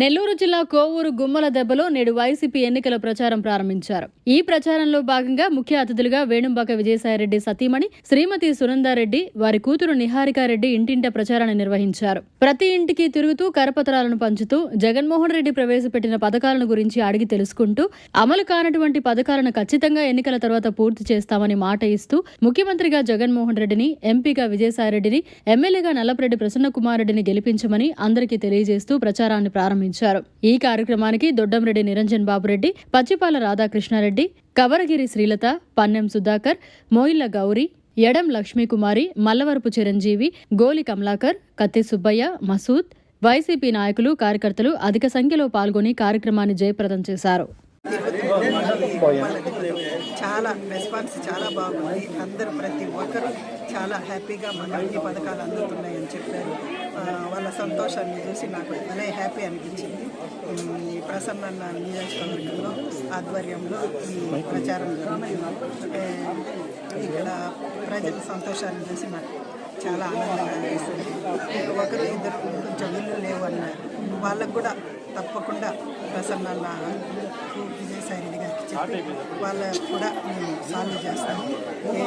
నెల్లూరు జిల్లా కోవూరు గుమ్మల దెబ్బలో నేడు వైసీపీ ఎన్నికల ప్రచారం ప్రారంభించారు. ఈ ప్రచారంలో భాగంగా ముఖ్య అతిథులుగా వేణుంబాక విజయసాయిరెడ్డి సతీమణి శ్రీమతి సునందారెడ్డి వారి కూతురు నిహారికారెడ్డి ఇంటింట ప్రచారాన్ని నిర్వహించారు. ప్రతి ఇంటికి తిరుగుతూ కరపత్రాలను పంచుతూ జగన్మోహన్ రెడ్డి ప్రవేశపెట్టిన పథకాలను గురించి అడిగి తెలుసుకుంటూ అమలు కానటువంటి పథకాలను ఖచ్చితంగా ఎన్నికల తర్వాత పూర్తి చేస్తామని మాట ఇస్తూ ముఖ్యమంత్రిగా జగన్మోహన్ రెడ్డిని ఎంపీగా విజయసాయిరెడ్డిని ఎమ్మెల్యేగా నల్లపరెడ్డి ప్రసన్నకుమారెడ్డిని గెలిపించమని అందరికీ తెలియజేస్తూ ప్రచారాన్ని ప్రారంభించారు. ఈ కార్యక్రమానికి దొడ్డంరెడ్డి నిరంజన్ బాబురెడ్డి పచ్చిపాల రాధాకృష్ణారెడ్డి కవరగిరి శ్రీలత పన్నెం సుధాకర్ మోయిల్ల గౌరీ ఎడం లక్ష్మీకుమారి మల్లవరపు చిరంజీవి గోలి కమలాకర్ కత్తి సుబ్బయ్య మసూద్ వైసీపీ నాయకులు కార్యకర్తలు అధిక సంఖ్యలో పాల్గొని కార్యక్రమాన్ని జయప్రదం చేశారు. చాలా రెస్పాన్స్ చాలా బాగుంది. అందరు ప్రతి ఒక్కరు చాలా హ్యాపీగా మన అన్ని పథకాలు అందుతున్నాయని చెప్పారు. వాళ్ళ సంతోషాన్ని చూసి నాకు భలే హ్యాపీ అనిపించింది. ఈ ప్రసన్న నియోజకవర్గంలో ఆధ్వర్యంలో ఈ ప్రచారం జరుగుతుంది ఇక్కడ ప్రజల సంతోషాన్ని చూసి నాకు చాలా ఆనందంగా అనిపిస్తుంది. ఒకరు ఇద్దరు కొంచెం ఇల్లు లేవు అన్నారు. వాళ్ళకు కూడా తప్పకుండా ప్రసన్న విజయసాయి రెడ్డి గారికి చెప్పి వాళ్ళకు కూడా మేము సాల్వ్ చేస్తాము. ఏ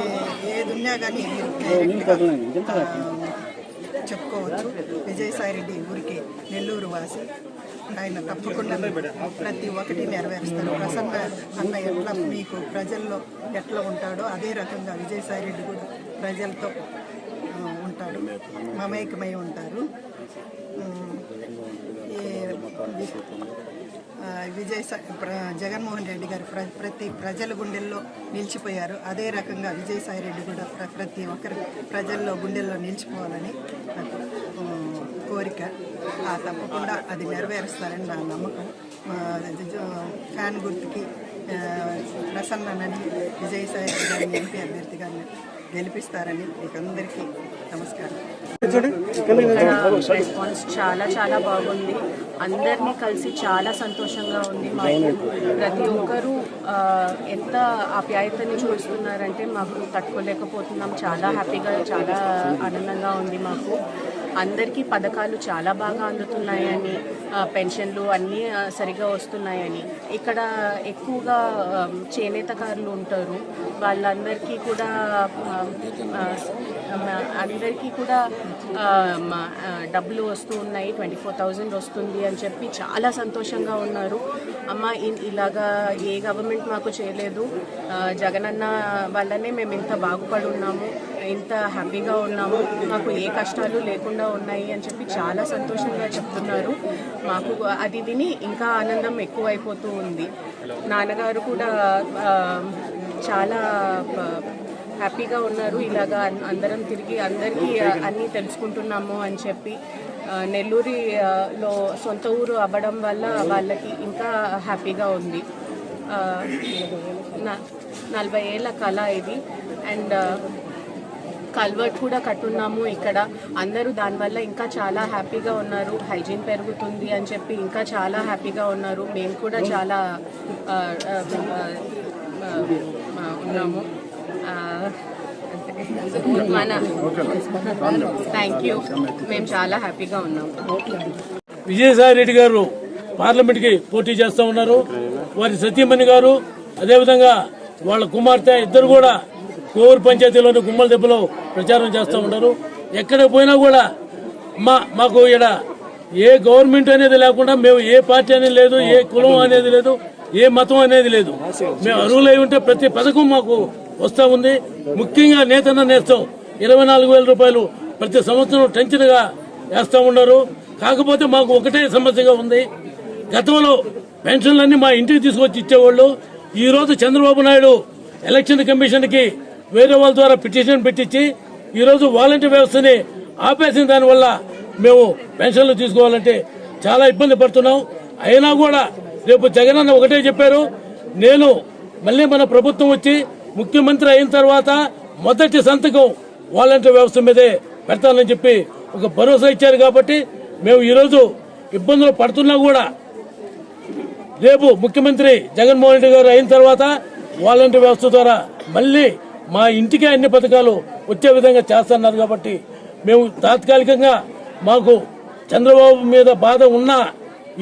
ఏది ఉన్నా కానీ మీరు డైరెక్ట్గా ఆ, చెప్పుకోవచ్చు. విజయసాయి రెడ్డి ఊరికి నెల్లూరు వాసి. ఆయన తప్పకుండా ప్రతి ఒక్కటి నెరవేరుస్తారు. ప్రసన్న అన్న ఎట్లా మీకు ప్రజల్లో ఎట్లా ఉంటాడో అదే రకంగా విజయసాయి రెడ్డి కూడా ప్రజలతో మమేకమై ఉంటారు. విజయ్ జగన్మోహన్ రెడ్డి గారు ప్ర ప్రతి ప్రజల గుండెల్లో నిలిచిపోయారు. అదే రకంగా విజయసాయి రెడ్డి కూడా ప్ర ప్రతి ఒక్కరి ప్రజల్లో గుండెల్లో నిలిచిపోవాలని నాకు కోరిక. ఆ, తప్పకుండా అది నెరవేరుస్తారని నా నమ్మకం. ఫ్యాన్ గుర్తుకి ప్రసన్ననని విజయసాయి రెడ్డి గారిని ఎంపీ అభ్యర్థిగా గెలిపిస్తారని మీకు అందరికీ నమస్కారం. రెస్పాన్స్ చాలా చాలా బాగుంది. అందరినీ కలిసి చాలా సంతోషంగా ఉంది. మాకు ప్రతి ఒక్కరూ ఎంత ఆప్యాయతని చూపిస్తున్నారంటే మాకు తట్టుకోలేకపోతున్నాం. చాలా హ్యాపీగా చాలా ఆనందంగా ఉంది మాకు. అందరికీ పథకాలు చాలా బాగా అందుతున్నాయని పెన్షన్లు అన్నీ సరిగా వస్తున్నాయని. ఇక్కడ ఎక్కువగా చేనేతకారులు ఉంటారు. వాళ్ళందరికీ కూడా అందరికీ కూడా డబ్బులు వస్తూ ఉన్నాయి. ట్వంటీ ఫోర్ థౌజండ్ వస్తుంది అని చెప్పి చాలా సంతోషంగా ఉన్నారు. అమ్మ ఇలాగా ఏ గవర్నమెంట్ మాకు చేయలేదు. జగనన్న వల్లనే మేము ఇంత బాగుపడి ఉన్నాము. ఇంత హ్యాపీగా ఉన్నాము మాకు ఏ కష్టాలు లేకుండా ఉన్నాయి అని చెప్పి చాలా సంతోషంగా చెప్తున్నారు. మాకు అది విని ఇంకా ఆనందం ఎక్కువైపోతూ ఉంది. నాన్నగారు కూడా చాలా హ్యాపీగా ఉన్నారు. ఇలాగా అందరం తిరిగి అందరికీ అన్నీ తెలుసుకుంటున్నాము అని చెప్పి నెల్లూరిలో సొంత ఊరు అవ్వడం వల్ల వాళ్ళకి ఇంకా హ్యాపీగా ఉంది. న- నలభై ఏళ్ళ కళ ఇది. అండ్ కల్వర్ట్ కూడా కట్టున్నాము ఇక్కడ. అందరూ దానివల్ల ఇంకా చాలా హ్యాపీగా ఉన్నారు. హైజీన్ పెరుగుతుంది అని చెప్పి ఇంకా చాలా హ్యాపీగా ఉన్నారు. మేము కూడా చాలా ఉన్నాము. మన థ్యాంక్ యూ మేము చాలా హ్యాపీగా ఉన్నాము. విజయసాయి రెడ్డి గారు పార్లమెంట్కి పోటీ చేస్తూ ఉన్నారు. వారి సతీమణి గారు అదేవిధంగా వాళ్ళ కుమార్తె ఇద్దరు కూడా కోవూరు పంచాయతీలోని గుమ్మల దెబ్బలో ప్రచారం చేస్తూ ఉన్నారు. ఎక్కడ పోయినా కూడా మా మాకు ఇక్కడ ఏ గవర్నమెంట్ అనేది లేకుండా మేము ఏ పార్టీ అనేది లేదు ఏ కులం అనేది లేదు ఏ మతం అనేది లేదు. మేము అర్హులై ఉంటే ప్రతి పథకం మాకు వస్తూ ఉంది. ముఖ్యంగా నేతన్న నేస్తాం ఇరవై నాలుగు వేల రూపాయలు ప్రతి సంవత్సరం టెన్షన్గా వేస్తూ ఉన్నారు. కాకపోతే మాకు ఒకటే సమస్యగా ఉంది. గతంలో పెన్షన్లన్నీ మా ఇంటికి తీసుకొచ్చి ఇచ్చేవాళ్ళు. ఈరోజు చంద్రబాబు నాయుడు ఎలక్షన్ కమిషన్కి వేరే వాళ్ళ ద్వారా పిటిషన్ పెట్టించి ఈరోజు వాలంటీర్ వ్యవస్థని ఆపేసిన దానివల్ల మేము పెన్షన్లు తీసుకోవాలంటే చాలా ఇబ్బంది పడుతున్నాం. అయినా కూడా రేపు జగనన్న ఒకటే చెప్పారు నేను మళ్ళీ మన ప్రభుత్వం వచ్చి ముఖ్యమంత్రి అయిన తర్వాత మొదటి సంతకం వాలంటీర్ వ్యవస్థ మీదే పెడతానని చెప్పి ఒక భరోసా ఇచ్చారు కాబట్టి మేము ఈరోజు ఇబ్బందులు పడుతున్నా కూడా రేపు ముఖ్యమంత్రి జగన్మోహన్ రెడ్డి గారు అయిన తర్వాత వాలంటీర్ వ్యవస్థ ద్వారా మళ్ళీ మా ఇంటికే అన్ని పథకాలు వచ్చే విధంగా చేస్తున్నారు కాబట్టి మేము తాత్కాలికంగా మాకు చంద్రబాబు మీద బాధ ఉన్నా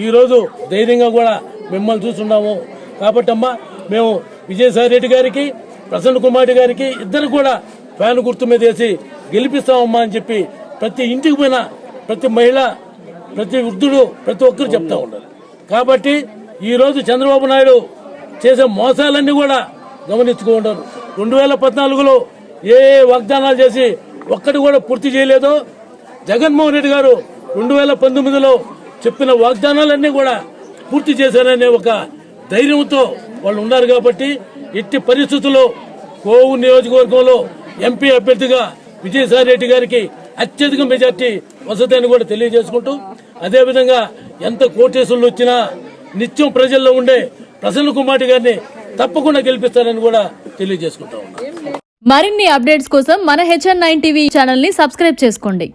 ఈరోజు ధైర్యంగా కూడా మిమ్మల్ని చూస్తున్నాము. కాబట్టి అమ్మా మేము విజయసాయి రెడ్డి గారికి ప్రసన్న కుమార్ గారికి ఇద్దరు కూడా ఫ్యాన్ గుర్తు మీద వేసి గెలిపిస్తామమ్మా అని చెప్పి ప్రతి ఇంటికి పోయిన ప్రతి మహిళ ప్రతి వృద్ధుడు ప్రతి ఒక్కరు చెప్తా ఉన్నారు. కాబట్టి ఈరోజు చంద్రబాబు నాయుడు చేసే మోసాలన్నీ కూడా గమనించుకుంటారు రెండు వేల పద్నాలుగులో ఏ ఏ వాగ్దానాలు చేసి ఒక్కటి కూడా పూర్తి చేయలేదో జగన్మోహన్ రెడ్డి గారు రెండు వేల పంతొమ్మిదిలో చెప్పిన వాగ్దానాలన్నీ కూడా పూర్తి చేశారనే ఒక ధైర్యంతో వాళ్ళు ఉన్నారు కాబట్టి ఎట్టి పరిస్థితుల్లో కోవు నియోజకవర్గంలో ఎంపీ అభ్యర్థిగా విజయసాయి రెడ్డి గారికి అత్యధిక మెజార్టీ వసతిని కూడా తెలియజేసుకుంటూ అదేవిధంగా ఎంత కోటేశ్వరులు వచ్చినా నిత్యం ప్రజల్లో ఉండే ప్రసన్న కుమార్ గారిని తప్పకుండా గెలిపిస్తారని కూడా తెలియజేసుకుంటా ఉన్నాం. మరిన్ని అప్డేట్స్ కోసం మన హెచ్ఎన్ నైన్ టీవీ ఛానల్ని సబ్స్క్రైబ్ చేసుకోండి.